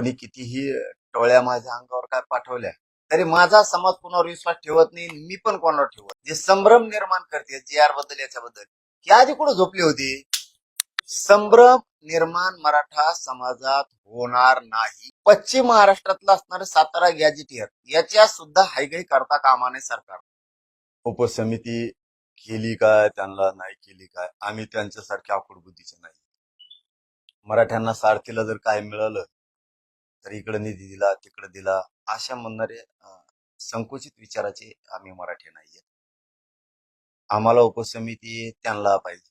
कोणी कितीही टोळ्या माझ्या अंगावर काय पाठवल्या तरी माझा समाज कोणावर विश्वास ठेवत नाही मी पण कोणावर ठेवत जे संभ्रम निर्माण करते जी आरबद्दल याच्याबद्दल. की आधी कुठं झोपली होती? संभ्रम निर्माण मराठा समाजात होणार नाही. पश्चिम महाराष्ट्रातलं असणारे सातारा गॅजिटियर याच्या सुद्धा हायगाई करता कामा नये सरकार. उपसमिती केली काय त्यांना नाही केली काय? आम्ही त्यांच्यासारख्या आकुड बुद्धीचे नाही. मराठ्यांना सारथीला जर काय मिळालं तर इकडे निधी दिला तिकडे दिला अशा म्हणणारे संकुचित विचाराचे आम्ही मराठी नाहीये. आम्हाला उपसमिती त्यांना पाहिजे.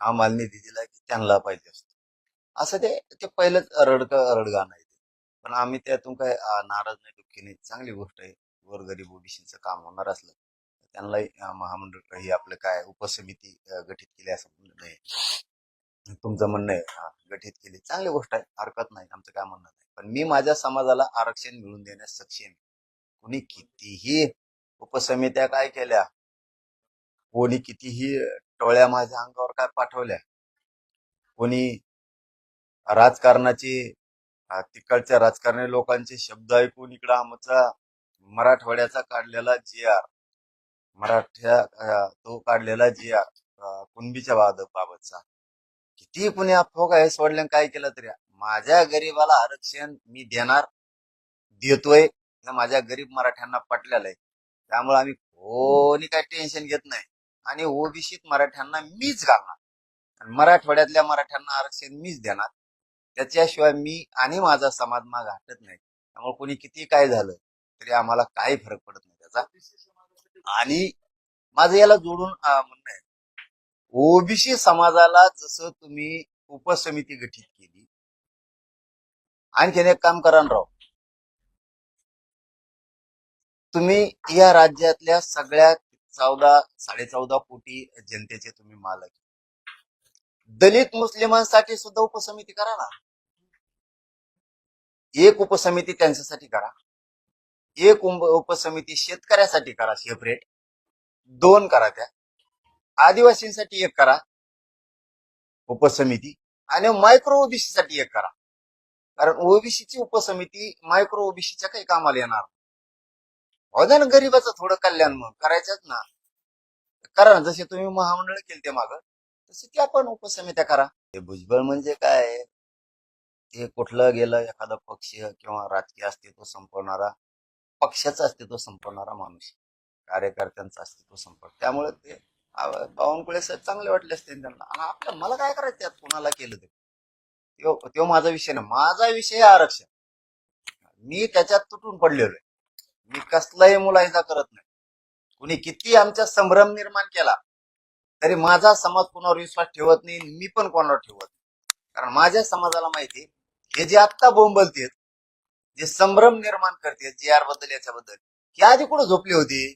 आम्हाला निधी दिला की त्यांना पाहिजे असतो. असं ते ते पहिलंच रडक रडगाण आहे ते. पण आम्ही त्यातून काय नाराज नाही दुःखी नाही. चांगली गोष्ट आहे. गोरगरीब ओबीसीचं काम होणार असलं त्यांना त्यांनाही महामंडळ ही आपलं काय उपसमिती गठीत केली असं म्हणलं नाही. तुमचं म्हणणं आहे. गठीत केली. चांगली गोष्ट आहे. हरकत नाही. आमचं काय म्हणणं नाही. पण मी माझ्या समाजाला आरक्षण मिळवून देण्यास सक्षम आहे. कुणी कितीही उपसमित्या काय केल्या कोणी कितीही टोळ्या माझ्या अंगावर काय पाठवल्या कोणी राजकारणाची तिकडच्या राजकारणी लोकांचे शब्द ऐकून इकडं आमचा मराठवाड्याचा काढलेला जी आर मराठ्या तो काढलेला जी आर कुणबीच्या बाबतचा किती कुणी अफवा आहे सोडल्यानं काय केलं तरी. माझ्या गरीबाला आरक्षण मी देणार देतोय माझ्या गरीब मराठ्यांना पटलेलं आहे. त्यामुळे आम्ही कोणी काय टेन्शन घेत नाही. आणि ओबीसीत मराठ्यांना मीच घालणार. आणि मराठवाड्यातल्या मराठ्यांना आरक्षण मीच देणार. त्याच्याशिवाय मी आणि माझा समाज माग हटत नाही. त्यामुळे कोणी किती काय झालं तरी आम्हाला काही फरक पडत नाही त्याचा. आणि माझं याला जोडून म्हणणं आहे. ओबीसी समाजाला जसं तुम्ही उपसमिती गठीत केली आणखीन एक काम करा राव. तुम्ही या राज्यातल्या सगळ्या चौदा साडे चौदा कोटी जनतेचे तुम्ही मालक. दलित मुस्लिमांसाठी सुद्धा उपसमिती करा ना. एक उपसमिती त्यांच्यासाठी करा. एक उपसमिती शेतकऱ्यासाठी करा सेपरेट दोन करा त्या. आदिवासींसाठी एक करा. उपसमिती आणि मायक्रो ओबीसी साठी एक करा. कारण ओबीसीची उपसमिती मायक्रो ओबीसीच्या काही कामाला येणार हो ना गरीबाचं थोडं कल्याण मग करायचंच ना. करा ना जसे तुम्ही महामंडळ केले ते माग तसे ते आपण उपसमित्या करा. ते भुजबळ म्हणजे काय? ते कुठलं गेलं एखादा पक्ष किंवा राजकीय अस्तित्व संपवणारा पक्षाचं अस्तित्व संपवणारा माणूस. कार्यकर्त्यांचं अस्तित्व संपव त्यामुळे ते बावनकुळे साहेब चांगले वाटले असते त्यांना. आणि आपल्या मला काय करायचं त्यात कुणाला केलं ते? त्यो माझा विषय नाही. माझा विषय आरक्षण. मी त्याच्यात तुटून पडलेलो आहे. मी कसलाही मुलाहिजा करत नाही. कुणी किती आमच्या संभ्रम निर्माण केला तरी माझा समाज कोणावर विश्वास ठेवत नाही मी पण कोणावर ठेवत नाही. कारण माझ्या समाजाला माहिती आहे, हे जे आत्ता बोंबलतेत जे संभ्रम निर्माण करते जे आरबद्दल याच्याबद्दल हे आधी कुठं झोपली होती?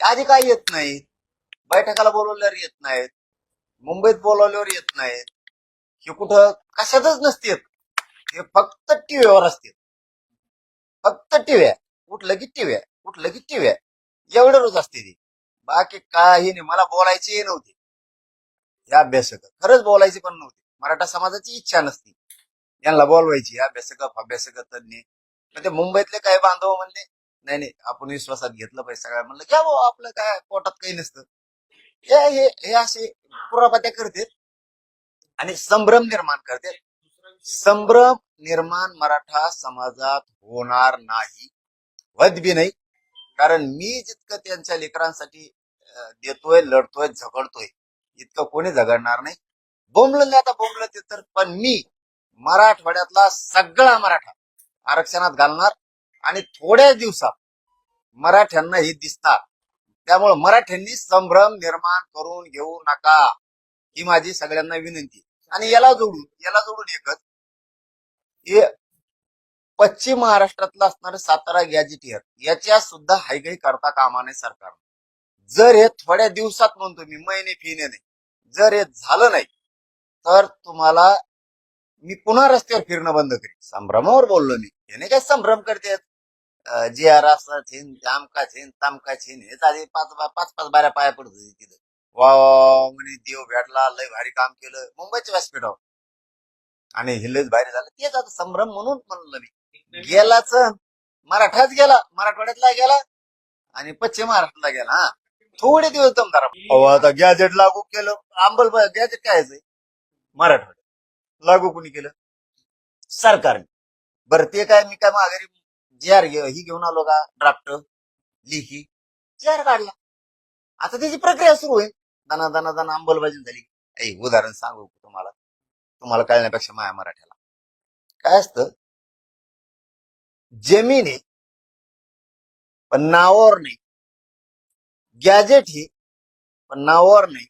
आधी काय येत नाहीत? बैठकाला बोलवल्यावर येत नाहीत. मुंबईत बोलवल्यावर येत नाहीत. हे कुठं कशातच नसतेत. हे फक्त टीव्हीवर असते फक्त टीव्या उठलं की टीव्या उठलं की टीव्या एवढं रोज असते ती. बाकी काही नाही. मला बोलायची नव्हते. या अभ्यासक. खरंच बोलायची पण नव्हते. मराठा समाजाची इच्छा नसती. यांना बोलवायची. अभ्यासक अभ्यासक तज्ञ. म्हणजे मुंबईतले काही बांधव म्हणले नाही नाही आपण विश्वासात घेतलं पाहिजे. सगळ्या म्हणलं घ्या भाऊ आपलं काय पोटात काही नसतं. हे हे हे असे पुरापात्या करतात आणि संभ्रम निर्माण करतात. संभ्रम निर्माण मराठा समाजात होणार नाही. वदबी नाही. कारण मी जितकं त्यांच्या लेकरांसाठी देतोय लढतोय झगडतोय इतकं कोणी झगडणार नाही. बोंबलं नाही आता बोंबलं ते तर पण मी मराठवाड्यातला सगळा मराठा आरक्षणात घालणार आणि थोड्या दिवसात मराठ्यांना हे दिसणार त्यामुळे मराठ्यांनी संभ्रम निर्माण करून घेऊ नका ही माझी सगळ्यांना विनंती. आणि याला जोडून याला जोडून एकच हे पश्चिम महाराष्ट्रातलं असणारं सातारा गॅजिटियर याच्या सुद्धा हायगाई करता कामा नये सरकार. जर हे थोड्या दिवसात म्हणतो मी महिने फिने नाही. जर हे झालं नाही तर तुम्हाला मी पुन्हा रस्त्यावर फिरणं बंद करेन. संभ्रमावर बोललो मी. याने काय संभ्रम करते जे आर असा छेन आमका छेन तामका छेन हेच आधी पाच पाच पाच बाऱ्या पाया पडत होती तिथं. वा म्हणे देव भेटला लय भारी काम केलं. मुंबईच्या व्यासपीठावर आणि हिल्लेच भारी झालं. तेच आता संभ्रम म्हणून म्हणलं मी. गेलाच मराठाच गेला मराठवाड्यातला गेला आणि पश्चिम महाराष्ट्राला गेला हा. थोडे दिवस दमदार अहो आता गॅजेट लागू केलं. अंबल गॅजेट काय मराठवाड्यात लागू कोणी केलं? सरकारने. बरं ते काय मी काय माघारी जी आर ही घेऊन आलो का? ड्राफ्ट लिखी. जी आर काढला. आता त्याची प्रक्रिया सुरू होईल दना दना दना अंमलबजावणी झाली. ऐ उदाहरण सांगू तुम्हाला? तुम्हाला कळण्यापेक्षा माया मराठ्याला. काय असतं? जमीन आहे पण नावावर नाही. गॅजेट ही पण नावावर नाही.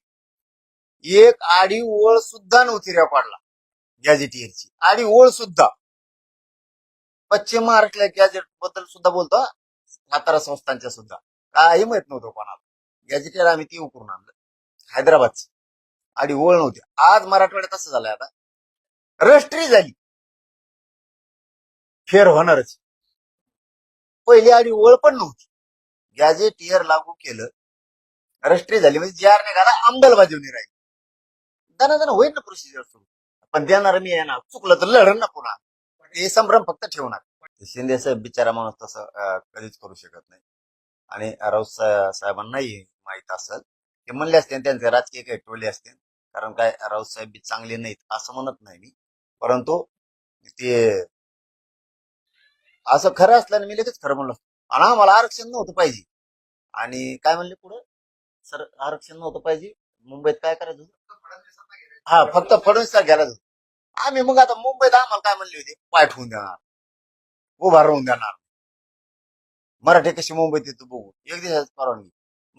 एक आडी ओळ सुद्धा नव्हती रेकॉर्डला गॅजेटियरची आडी ओळ सुद्धा. पश्चिम महाराष्ट्र गॅजेटबद्दल सुद्धा बोलतो सातारा संस्थांच्या सुद्धा. काही माहीत नव्हतं कोणाला. गॅजेटेर आम्ही ती उकरून आणलं. हैदराबादची. आणि ओळ नव्हती. आज मराठवाड्यात असं झालंय आता. रस्ट्री झाली. फेर होणारच. पहिली आडी ओळ पण नव्हती. गॅजेट इयर लागू केलं. रस्ट्री झाली. म्हणजे जी आर निघाला अंमलबजावणी राहील. दना दना होईल ना प्रोसिजर सुरू. पण देणार मी आहे ना चुकलं तर लढण ना पुन्हा. हे संभ्रम फक्त ठेवणार ते शिंदे साहेब बिचारा माणूस तसं कधीच करू शकत नाही. आणि राऊत साहेबांनाही माहीत असेल ते म्हणले असते त्यांचे राजकीय काही टोले असते कारण काय राऊत साहेब बी चांगले नाहीत असं म्हणत नाही मी. परंतु ते असं खरं असल्याने मी लगेच खरं म्हणलो. आणि आम्हाला आरक्षण नव्हतं पाहिजे. आणि काय म्हणले पुढे? सर आरक्षण नव्हतं पाहिजे. मुंबईत काय करायचं होतं? हा फक्त फडणवीसला गेला होतं. आम्ही मग आता मुंबईत आम्हाला काय म्हणले होते? पाठवून देणार उभा राहून देणार मराठी कशी मुंबईत येतो बघू. एक दिवसाच परवानगी.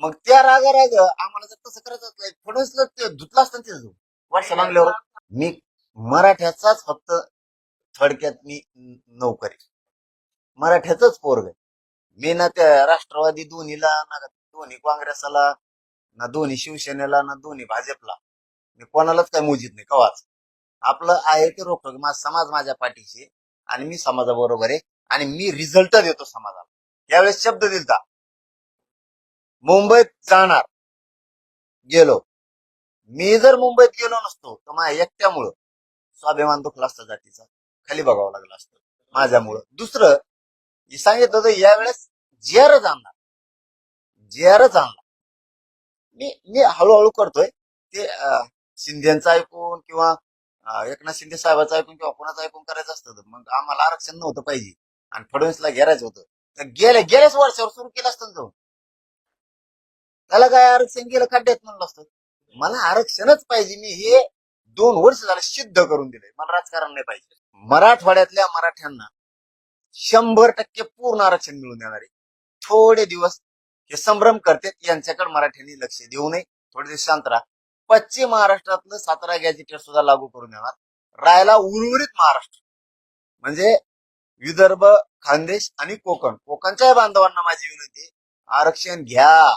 मग त्या रागा राग आम्हाला जर तसं करायचं असलं फडणवीसला धुतला असतं ते वर्ष मागल्यावर मी मराठ्याचाच फक्त थडक्यात मी नोकरी. मराठ्याच पोरग मी ना त्या राष्ट्रवादी दोन्हीला ना दोन्ही काँग्रेसला ना दोन्ही शिवसेनेला ना दोन्ही भाजपला. मी कोणालाच काय मोजित नाही. कवाच. आपलं आहे ते रोखतो की माझा समाज माझ्या पाठीशी आणि मी समाजाबरोबर आहे आणि मी रिझल्ट देतो समाजाला. यावेळेस शब्द दिलता. मुंबईत जाणार. गेलो. मी जर मुंबईत गेलो नसतो तर माझ्या एकट्यामुळं स्वाभिमान दुखला असता जातीचा. खाली बघावं लागलं असतं. माझ्यामुळं. दुसरं सांगितलं होतं यावेळेस जियारच आणणार जेरच आणणार मी मी हळूहळू करतोय. ते अं, शिंदेचं ऐकून किंवा एकनाथ शिंदे साहेबाचं ऐकून किंवा कोणाचं ऐकून करायचं असतं तर मग आम्हाला आरक्षण नव्हतं पाहिजे. आणि फडणवीसला घेरायचं होतं. तर गेल्या गेल्याच वर्षावर सुरू केलं असतं जाऊन. त्याला काय आरक्षण गेलं खड्ड्यात म्हणलं असतं. मला आरक्षणच पाहिजे. मी हे दोन वर्ष झालं सिद्ध करून दिलंय. मला राजकारण नाही पाहिजे. मराठवाड्यातल्या मराठ्यांना शंभर टक्के पूर्ण आरक्षण मिळून देणार आहे. थोडे दिवस हे संभ्रम करते यांच्याकडे मराठ्यांनी लक्ष देऊ नये. थोडे दिवस शांत राहा. पश्चिम महाराष्ट्रातलं सातारा गॅजेटेड सुद्धा लागू करून देणार राहायला उर्वरित महाराष्ट्र. म्हणजे विदर्भ खानदेश आणि कोकण. कोकणच्या बांधवांना माझी विनंती आरक्षण घ्या.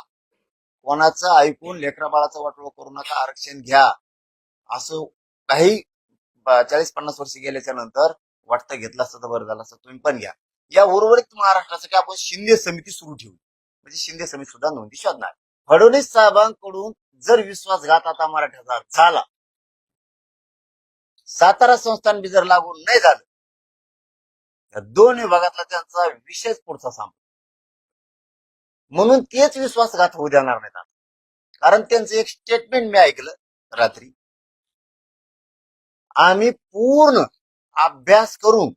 कोणाचं ऐकून लेकरा बाळाचं वाटोळ करू नका आरक्षण घ्या. असं काही चाळीस पन्नास वर्ष गेल्याच्यानंतर वाटतं घेतलं असतं तर बरं झालं असतं तुम्ही पण घ्या. या उर्वरित महाराष्ट्रासाठी आपण शिंदे समिती सुरू ठेवू. म्हणजे शिंदे समिती सुद्धा नोंदी शोधणार. फडणवीस साहेबांकडून जर विश्वासघात आता मराठ्याचा झाला सातारा संस्थान बी जर लागू नाही झालं तर दोन विभागातला त्यांचा विशेष पुढचा सामना म्हणून तेच विश्वासघात होऊ देणार नाहीत आता. कारण त्यांचं एक स्टेटमेंट मी ऐकलं रात्री आम्ही पूर्ण अभ्यास करून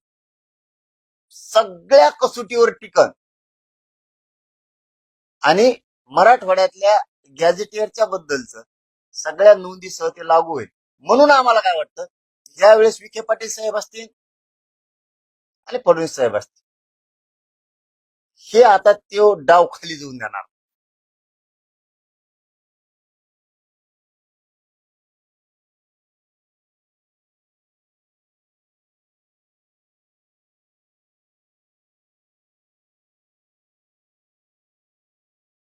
सगळ्या कसोटीवर टिकन आणि मराठवाड्यातल्या गॅझेटियरच्या बद्दलच सगळ्या नोंदीसह ते लागू होईल. म्हणून आम्हाला काय वाटतं? यावेळेस विखे पाटील साहेब असतील आणि फडणवीस साहेब असतील. हे आता तो डाव खाली जाऊन देणार